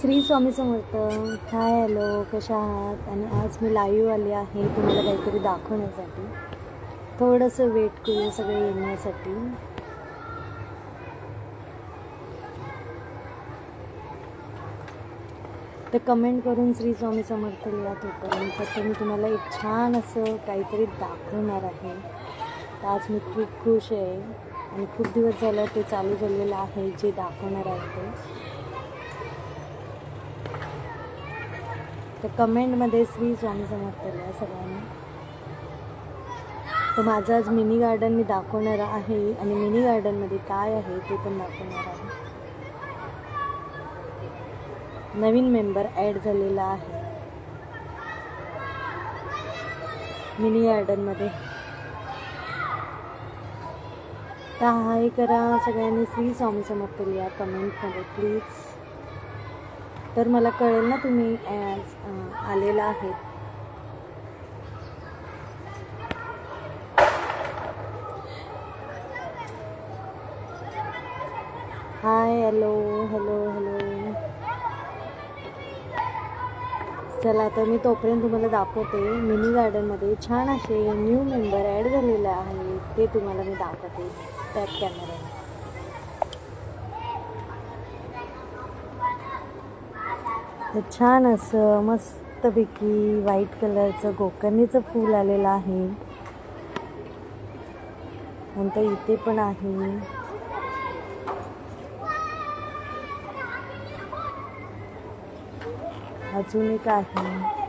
Shri Swami Samarth hi hello कशा आहात? आणि आज मी लाईव्ह आले आहे तुम्हाला काहीतरी दाखवण्यासाठी. थोडंसं वेट करू सगळे येण्यासाठी. तर कमेंट करून श्री स्वामी समर्थ लिहा तोपर्यंत. तर मी तुम्हाला एक छान असं काहीतरी दाखवणार आहे. तर आज मी खूप खुश आहे. आणि खूप दिवस झालं ते चालू झालेलं आहे जे दाखवणार आहे ते. तर कमेंटमध्ये श्री स्वामी समर्थ सगळ्यांनी. तर माझं आज मिनी गार्डन मी दाखवणार आहे आणि मिनी गार्डनमध्ये काय आहे ते पण दाखवणार आहे. नवीन मेंबर ॲड झालेला आहे. मिनी गार्डनमध्ये. तर हाय करा सगळ्यांनी श्री स्वामी समर्थ लिहा कमेंटमध्ये प्लीज. तर मला कळेल ना तुम्ही ॲज आलेला आहे. हाय हॅलो हॅलो हॅलो चला तर मी तोपर्यंत तुम्हाला दाखवते मिनी गार्डनमध्ये छान असे न्यू मेंबर ॲड झालेले आहे ते तुम्हाला मी दाखवते टॅप कॅमेरा तर छान असं मस्तपैकी व्हाईट कलरचं गोकर्णीचं फूल आलेलं आहे. नंतर इथे पण आहे. अजून एक आहे.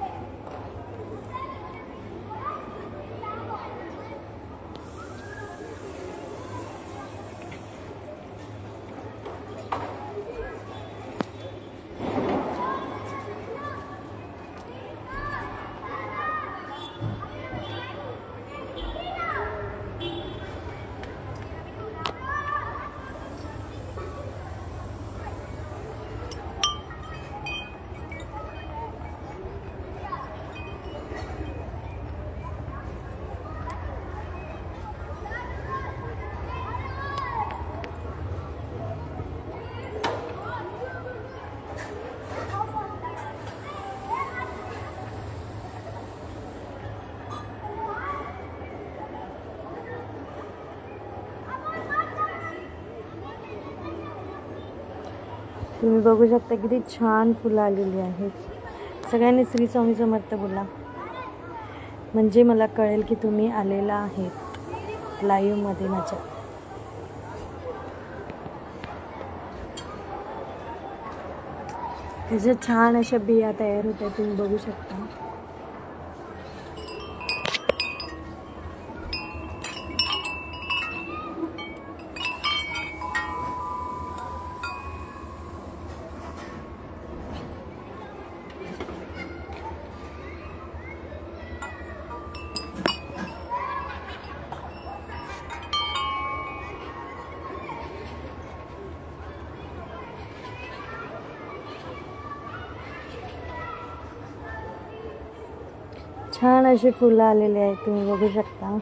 तुम्ही बघू शकता किती छान फुलं आलेली आहेत. सगळ्यांनी श्री स्वामी समर्थ बोला. म्हणजे मला कळेल की तुम्ही आलेला आहेत. लाईव्हमध्ये माझ्या. त्याच्या छान अशा बिया तयार होत्या तुम्ही बघू शकता. छान अशी फुलं आलेली आहेत तुम्ही बघू शकता.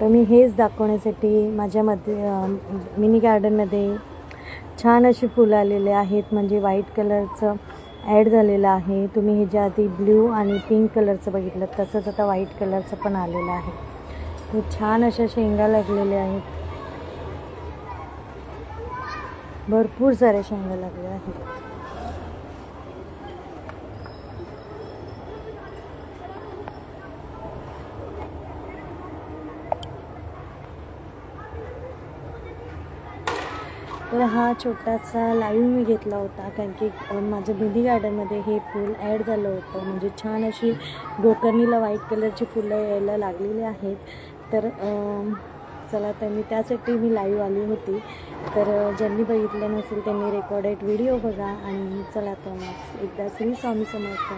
तर मी हेच दाखवण्यासाठी माझ्या मध्ये मिनी गार्डनमध्ये छान अशी फुलं आलेले आहेत. म्हणजे व्हाईट कलरचं ॲड झालेलं आहे. तुम्ही ह्याच्या आधी ब्ल्यू आणि पिंक कलरचं बघितलं तसंच आता व्हाईट कलरचं पण आलेलं आहे. तर छान अशा शेंगा लागलेल्या आहेत. भरपूर साऱ्या शेंगा लागल्या आहेत. तर हा छोटासा लाईव्ह मी घेतला होता. कारण की माझ्या बिंदी गार्डनमध्ये हे फूल ॲड झालं होतं. म्हणजे छान अशी गोकर्णीला व्हाईट कलरची फुलं यायला लागलेली आहेत. तर चला तर मी त्यासाठी मी लाईव्ह आली होती. तर ज्यांनी बघितलं नसेल त्यांनी रेकॉर्डेड व्हिडिओ बघा. आणि चला तर मग एकदा श्री स्वामी समर्थ.